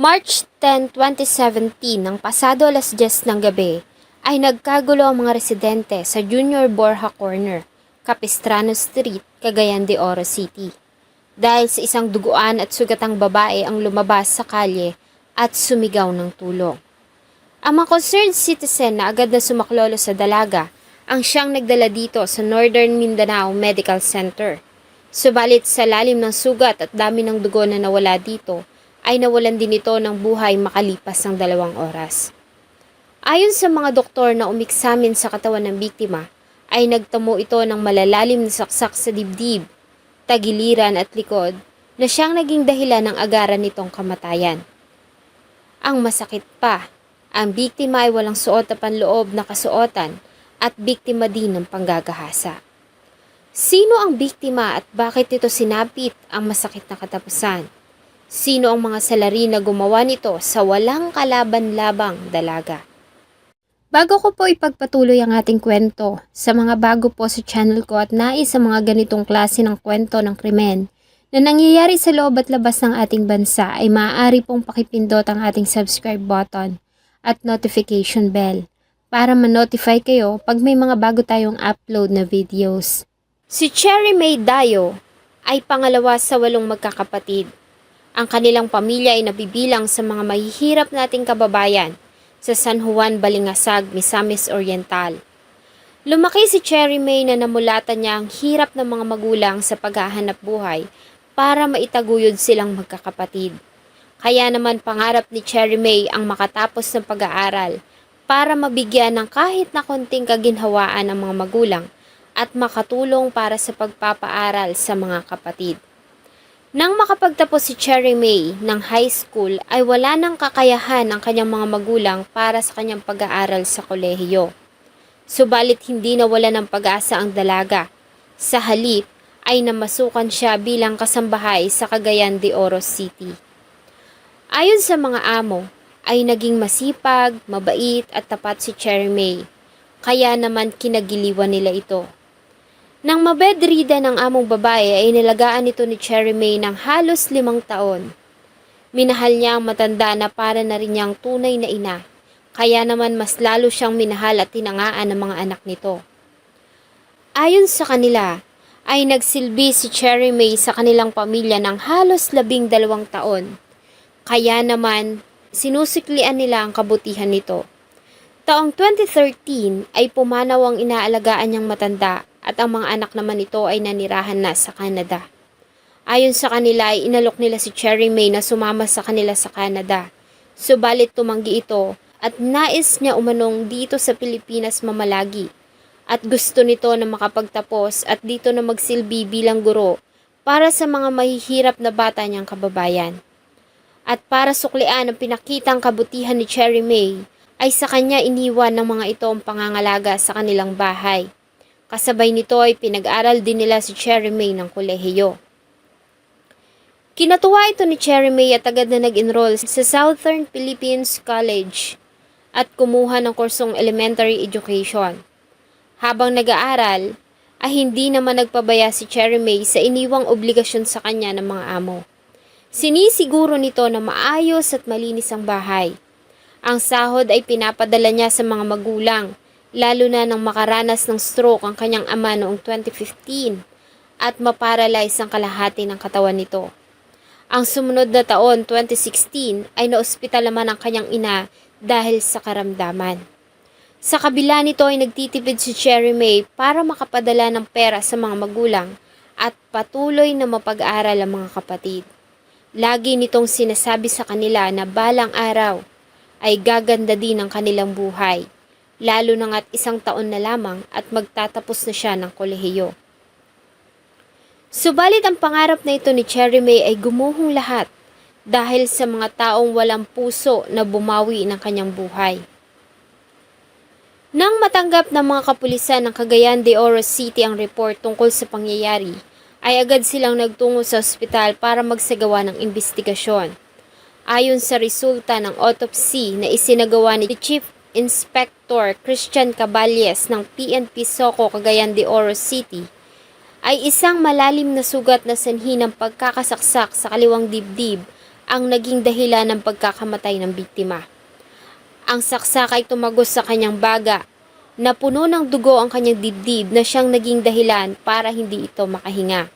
March 10, 2017, ng pasado alas 10 ng gabi, ay nagkagulo ang mga residente sa Junior Borja Corner, Capistrano Street, Cagayan de Oro City. Dahil sa isang duguan at sugatang babae ang lumabas sa kalye at sumigaw ng tulong. Ang mga concerned citizen na agad na sumaklolo sa dalaga ang siyang nagdala dito sa Northern Mindanao Medical Center. Subalit sa lalim ng sugat at dami ng dugo na nawala dito, ay nawalan din ito ng buhay makalipas ng dalawang oras. Ayon sa mga doktor na umiksamin sa katawan ng biktima, ay nagtamo ito ng malalalim na saksak sa dibdib, tagiliran at likod na siyang naging dahilan ng agaran nitong kamatayan. Ang masakit pa, ang biktima ay walang suot na panloob na kasuotan at biktima din ng panggagahasa. Sino ang biktima at bakit ito sinapit ang masakit na katapusan? Sino ang mga salari na gumawa nito sa walang kalaban-labang dalaga? Bago ko po ipagpatuloy ang ating kwento, sa mga bago po sa channel ko at nais sa mga ganitong klase ng kwento ng krimen na nangyayari sa loob at labas ng ating bansa ay maaari pong pakipindot ang ating subscribe button at notification bell para ma-notify kayo pag may mga bago tayong upload na videos. Si Cherry May Dayo ay pangalawa sa walong magkakapatid. Ang kanilang pamilya ay nabibilang sa mga mahihirap nating kababayan sa San Juan, Balingasag, Misamis Oriental. Lumaki si Cherry May na namulatan niya ang hirap ng mga magulang sa paghahanap buhay para maitaguyod silang magkakapatid. Kaya naman pangarap ni Cherry May ang makatapos ng pag-aaral para mabigyan ng kahit na konting kaginhawaan ang mga magulang at makatulong para sa pagpapaaral sa mga kapatid. Nang makapagtapos si Cherry May ng high school ay wala nang kakayahan ang kanyang mga magulang para sa kanyang pag-aaral sa kolehiyo. Subalit hindi nawala ng pag-asa ang dalaga. Sa halip ay namasukan siya bilang kasambahay sa Cagayan de Oro City. Ayon sa mga amo, ay naging masipag, mabait at tapat si Cherry May. Kaya naman kinagiliwan nila ito. Nang mabedrida ng among babae ay nilagaan ito ni Cherry May ng halos limang taon. Minahal niya ang matanda na para na rin niyang tunay na ina, kaya naman mas lalo siyang minahal at tinangaan ng mga anak nito. Ayon sa kanila, ay nagsilbi si Cherry May sa kanilang pamilya ng halos labing dalawang taon. Kaya naman, sinusiklian nila ang kabutihan nito. Taong 2013 ay pumanaw ang inaalagaan niyang matanda at ang mga anak naman nito ay nanirahan na sa Canada. Ayon sa kanila ay inalok nila si Cherry May na sumama sa kanila sa Canada. Subalit tumanggi ito at nais niya umanong dito sa Pilipinas mamalagi. At gusto nito na makapagtapos at dito na magsilbi bilang guro para sa mga mahihirap na bata niyang kababayan. At para suklian ang pinakitang kabutihan ni Cherry May, ay sa kanya iniwan ng mga ito ang pangangalaga sa kanilang bahay. Kasabay nito ay pinag-aral din nila si Cherry May ng kolehiyo. Kinatuwa ito ni Cherry May at agad na nag-enroll sa Southern Philippines College at kumuha ng kursong elementary education. Habang nag-aaral, ay hindi naman nagpabaya si Cherry May sa iniwang obligasyon sa kanya ng mga amo. Sinisiguro nito na maayos at malinis ang bahay. Ang sahod ay pinapadala niya sa mga magulang, lalo na nang makaranas ng stroke ang kanyang ama noong 2015 at maparalyze ang kalahati ng katawan nito. Ang sumunod na taon, 2016, ay naospital naman ang kanyang ina dahil sa karamdaman. Sa kabila nito ay nagtitipid si Cherry May para makapadala ng pera sa mga magulang at patuloy na mapag-aral ang mga kapatid. Lagi nitong sinasabi sa kanila na balang araw ay gaganda din ang kanilang buhay, lalo na nga't isang taon na lamang at magtatapos na siya ng kolehiyo. Subalit ang pangarap na ito ni Cherry May ay gumuhong lahat dahil sa mga taong walang puso na bumawi ng kanyang buhay. Nang matanggap ng mga kapulisan ng Cagayan de Oro City ang report tungkol sa pangyayari, ay agad silang nagtungo sa ospital para magsagawa ng investigasyon. Ayon sa resulta ng autopsy na isinagawa ni Chief Inspector Christian Caballes ng PNP Soco Cagayan de Oro City, ay isang malalim na sugat na sanhi ng pagkakasaksak sa kaliwang dibdib ang naging dahilan ng pagkakamatay ng biktima. Ang saksak ay tumagos sa kanyang baga na puno ng dugo ang kanyang dibdib na siyang naging dahilan para hindi ito makahinga.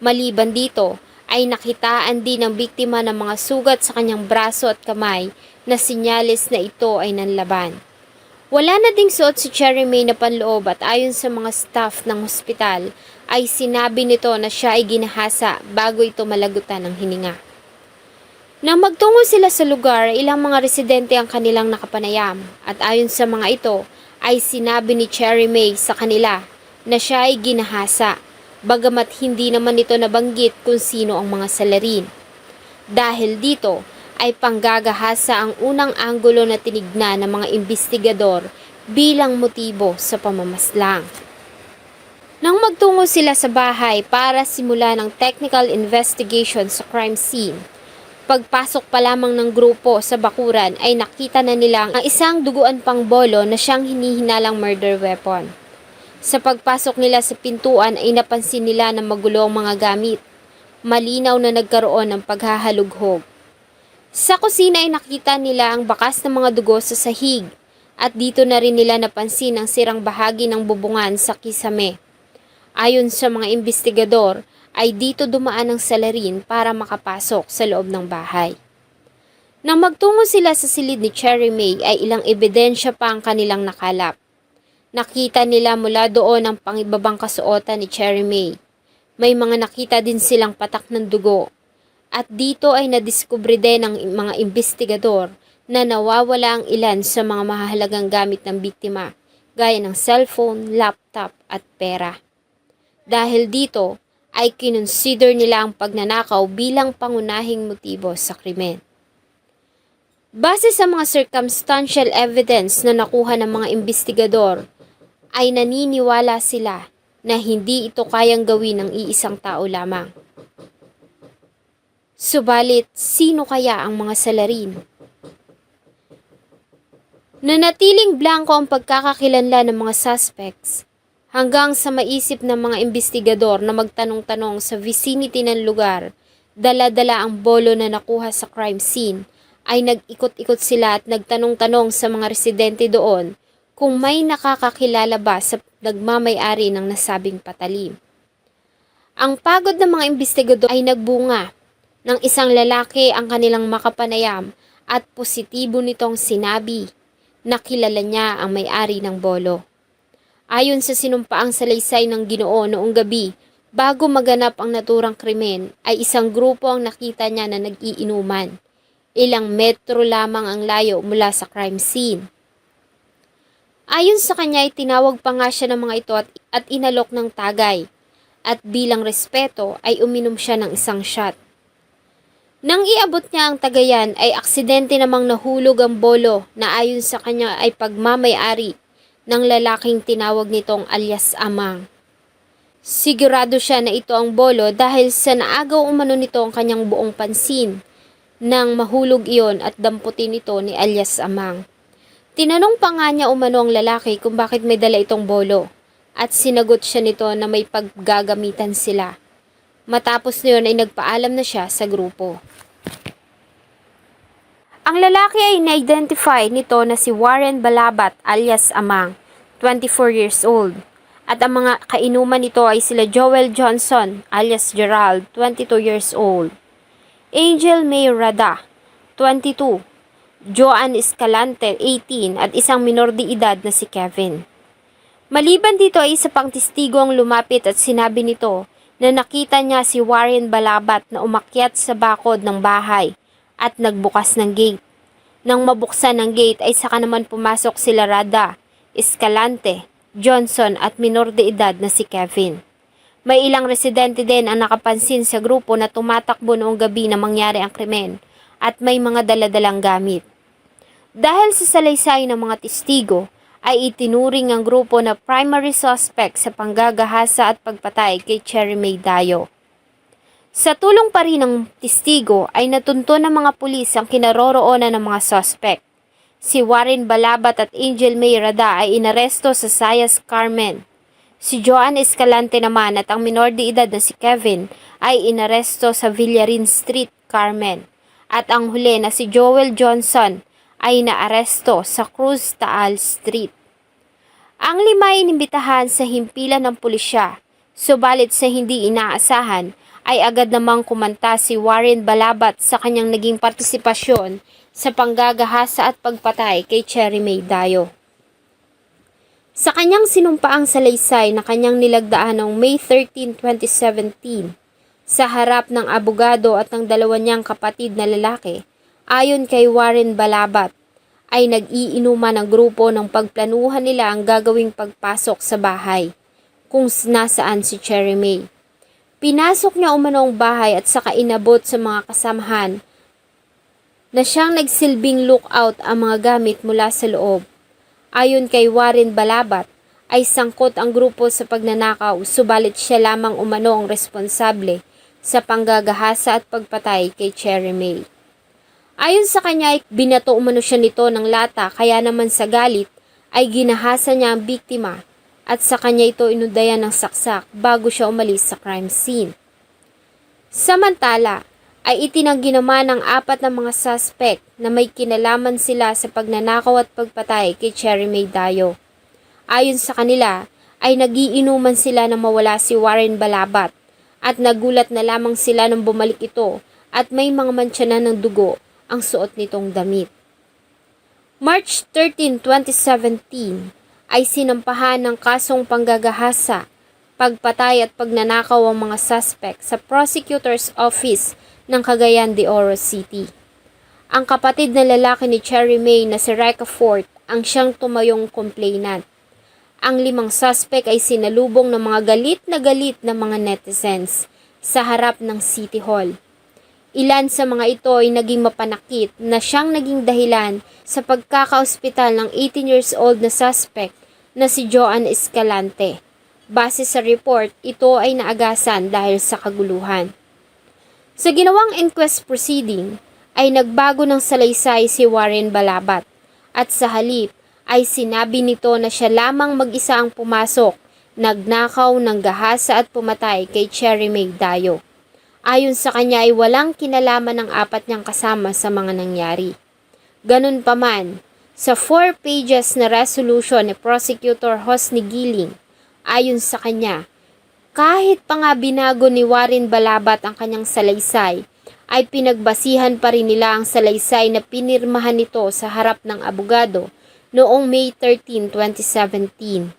Maliban dito, ay nakitaan din ng biktima ng mga sugat sa kanyang braso at kamay na sinyalis na ito ay nanlaban. Wala na ding suot si Cherry May na panloob at ayon sa mga staff ng hospital ay sinabi nito na siya ay ginahasa bago ito malagutan ng hininga. Nang magtungo sila sa lugar, ilang mga residente ang kanilang nakapanayam at ayon sa mga ito ay sinabi ni Cherry May sa kanila na siya ay ginahasa bagamat hindi naman ito nabanggit kung sino ang mga salarin. Dahil dito ay panggagahasa ang unang anggulo na tinignan ng mga investigador bilang motibo sa pamamaslang. Nang magtungo sila sa bahay para simula ng technical investigation sa crime scene, pagpasok pa lamang ng grupo sa bakuran ay nakita na nila ang isang duguan pang bolo na siyang hinihinalang murder weapon. Sa pagpasok nila sa pintuan ay napansin nila na magulo ang mga gamit. Malinaw na nagkaroon ng paghahalughog. Sa kusina ay nakita nila ang bakas ng mga dugo sa sahig at dito na rin nila napansin ang sirang bahagi ng bubungan sa kisame. Ayon sa mga investigador, ay dito dumaan ang salarin para makapasok sa loob ng bahay. Nang magtungo sila sa silid ni Cherry May ay ilang ebidensya pa ang kanilang nakalap. Nakita nila mula doon ang pangibabang kasuotan ni Cherry May. May mga nakita din silang patak ng dugo. At dito ay nadiskubre din ng mga investigador na nawawala ang ilan sa mga mahalagang gamit ng biktima, gaya ng cellphone, laptop at pera. Dahil dito, ay kinonsider nila ang pagnanakaw bilang pangunahing motibo sa krimen. Base sa mga circumstantial evidence na nakuha ng mga investigador, ay naniniwala sila na hindi ito kayang gawin ng iisang tao lamang. Subalit, sino kaya ang mga salarin? Nanatiling blanco ang pagkakakilanlan ng mga suspects hanggang sa maisip ng mga investigador na magtanong-tanong sa vicinity ng lugar, dala-dala ang bolo na nakuha sa crime scene, ay nag-ikot-ikot sila at nagtanong-tanong sa mga residente doon kung may nakakakilala ba sa nagmamay-ari ng nasabing patalim. Ang pagod ng mga investigador ay nagbunga ng isang lalaki ang kanilang makapanayam at positibo nitong sinabi na kilala niya ang may-ari ng bolo. Ayon sa sinumpaang salaysay ng ginoo noong gabi, bago maganap ang naturang krimen, ay isang grupo ang nakita niya na nag-iinuman. Ilang metro lamang ang layo mula sa crime scene. Ayon sa kanya ay tinawag pa nga siya ng mga ito at, at inalok ng tagay. At bilang respeto ay uminom siya ng isang shot. Nang iabot niya ang tagayan ay aksidente namang nahulog ang bolo na ayon sa kanya ay pagmamayari ng lalaking tinawag nitong alias Amang. Sigurado siya na ito ang bolo dahil sa naagaw umano nito ang kanyang buong pansin nang mahulog iyon at damputin ito ni alias Amang. Tinanong pa nga niya umano ang lalaki kung bakit may dala itong bolo at sinagot siya nito na may paggagamitan sila. Matapos niyon ay nagpaalam na siya sa grupo. Ang lalaki ay na-identify nito na si Warren Balabat alias Amang, 24 years old. At ang mga kainuman nito ay sila Joel Johnson alias Gerald, 22 years old. Angel May Rada, 22. Joan Escalante, 18 at isang minor de edad na si Kevin. Maliban dito ay isa pang testigo ang lumapit at sinabi nito na nakita niya si Warren Balabat na umakyat sa bakod ng bahay at nagbukas ng gate. Nang mabuksan ng gate ay saka naman pumasok sila Rada, Escalante, Johnson at minor de edad na si Kevin. May ilang residente din ang nakapansin sa grupo na tumatakbo noong gabi na mangyari ang krimen at may mga daladalang gamit. Dahil sa salaysay ng mga testigo, ay itinuring ang grupo na primary suspect sa panggagahasa at pagpatay kay Cherry May Dayo. Sa tulong pa rin ng testigo ay natunto ng mga pulis ang kinaroroonan ng mga suspect. Si Warren Balabat at Angel May Rada ay inaresto sa Sayas Carmen. Si Joan Escalante naman at ang minor de edad na si Kevin ay inaresto sa Villarin Street, Carmen. at ang huli na si Joel Johnson ay naaresto sa Cruz Taal Street. Ang lima ay inimbitahan sa himpilan ng pulisya, subalit sa hindi inaasahan ay agad namang kumanta si Warren Balabat sa kanyang naging partisipasyon sa panggagahasa at pagpatay kay Cherry May Dayo. Sa kanyang sinumpaang salaysay na kanyang nilagdaan noong May 13, 2017, sa harap ng abogado at ng dalawa niyang kapatid na lalaki, ayon kay Warren Balabat, ay nag-iinuman ang grupo ng pagplanuhan nila ang gagawing pagpasok sa bahay, kung nasaan si Cherry May. Pinasok niya umano ang bahay at saka inabot sa mga kasamahan na siyang nagsilbing lookout ang mga gamit mula sa loob. Ayon kay Warren Balabat, ay sangkot ang grupo sa pagnanakaw subalit siya lamang umano ang responsable sa panggagahasa at pagpatay kay Cherry May. Ayon sa kanya ay binato umano siya nito ng lata kaya naman sa galit ay ginahasa niya ang biktima at sa kanya ito inudayan ng saksak bago siya umalis sa crime scene. Samantala, ay itinanggi naman ng apat na mga suspect na may kinalaman sila sa pagnanakaw at pagpatay kay Cherry May Dayo. Ayon sa kanila, ay nagiinuman sila na mawala si Warren Balabat at nagulat na lamang sila nang bumalik ito at may mga mantsa na ng dugo ang suot nitong damit. March 13, 2017 ay sinampahan ng kasong panggagahasa, pagpatay at pagnanakaw ang mga suspect sa prosecutor's office ng Cagayan de Oro City. Ang kapatid na lalaki ni Cherry May na si Reka Fort ang siyang tumayong complainant. Ang limang suspect ay sinalubong ng mga galit na galit na mga netizens sa harap ng City Hall. Ilan sa mga ito ay naging mapanakit na siyang naging dahilan sa pagkakaospital ng 18 years old na suspect na si Joan Escalante. Base sa report, ito ay naagasan dahil sa kaguluhan. Sa ginawang inquest proceeding, ay nagbago ng salaysay si Warren Balabat at sa halip ay sinabi nito na siya lamang mag-isa ang pumasok, nagnakaw ng gahasa at pumatay kay Cherry May Dayo. Ayon sa kanya ay walang kinalaman ng apat niyang kasama sa mga nangyari. Ganun pa man, sa four pages na resolution ni Prosecutor Hosni Giling, ayon sa kanya, kahit pa nga binago ni Warren Balabat ang kanyang salaysay, ay pinagbasihan pa rin nila ang salaysay na pinirmahan nito sa harap ng abogado noong May 13, 2017.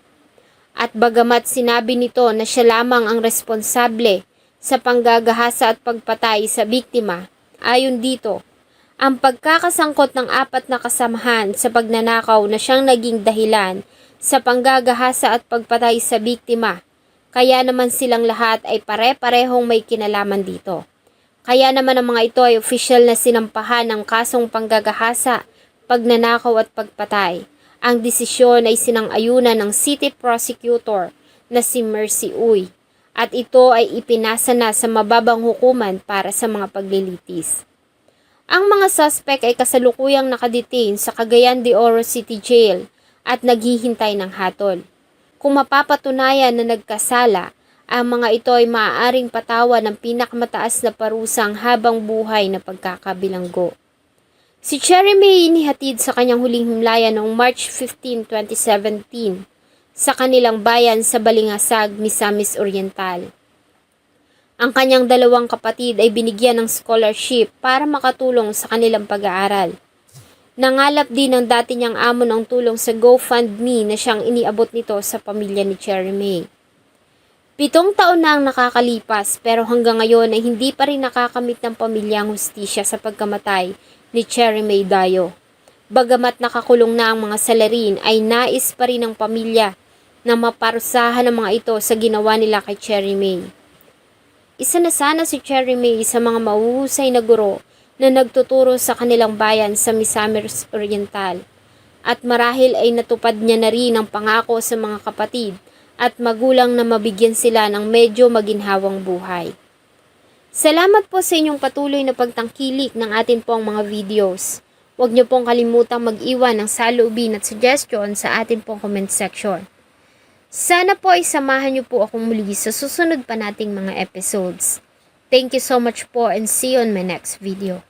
At bagamat sinabi nito na siya lamang ang responsable sa panggagahasa at pagpatay sa biktima, ayon dito, ang pagkakasangkot ng apat na kasamahan sa pagnanakaw na siyang naging dahilan sa panggagahasa at pagpatay sa biktima kaya naman silang lahat ay pare-parehong may kinalaman dito. Kaya naman ang mga ito ay official na sinampahan ng kasong panggagahasa, pagnanakaw at pagpatay. Ang desisyon ay sinang-ayunan ng city prosecutor na si Mercy Uy at ito ay ipinasa na sa mababang hukuman para sa mga paglilitis. Ang mga suspect ay kasalukuyang nakadetain sa Cagayan de Oro City Jail at naghihintay ng hatol. Kung mapapatunayan na nagkasala, ang mga ito ay maaaring patawan ng pinakamataas na parusang habang buhay na pagkakabilanggo. Si Cherry May inihatid sa kanyang huling himlaya noong March 15, 2017 sa kanilang bayan sa Balingasag, Misamis Oriental. Ang kanyang dalawang kapatid ay binigyan ng scholarship para makatulong sa kanilang pag-aaral. Nangalap din ng dati niyang amo ng tulong sa GoFundMe na siyang iniabot nito sa pamilya ni May. Pitong taon na ang nakakalipas pero hanggang ngayon ay hindi pa rin nakakamit ng pamilya ang hustisya sa pagkamatay ni May Dayo. Bagamat nakakulong na ang mga salarin ay nais pa rin ng pamilya na maparusahan ang mga ito sa ginawa nila kay Cherry May. Isa na sana si Cherry May sa mga mahuhusay na guro na nagtuturo sa kanilang bayan sa Misamis Oriental. At marahil ay natupad niya na rin ang pangako sa mga kapatid at magulang na mabigyan sila ng medyo maginhawang buhay. Salamat po sa inyong patuloy na pagtangkilik ng atin pong mga videos. Huwag niyo pong kalimutang mag-iwan ng saloobin at suggestion sa atin pong comment section. Sana po ay samahan niyo po akong muli sa susunod pa nating mga episodes. Thank you so much po and see you on my next video.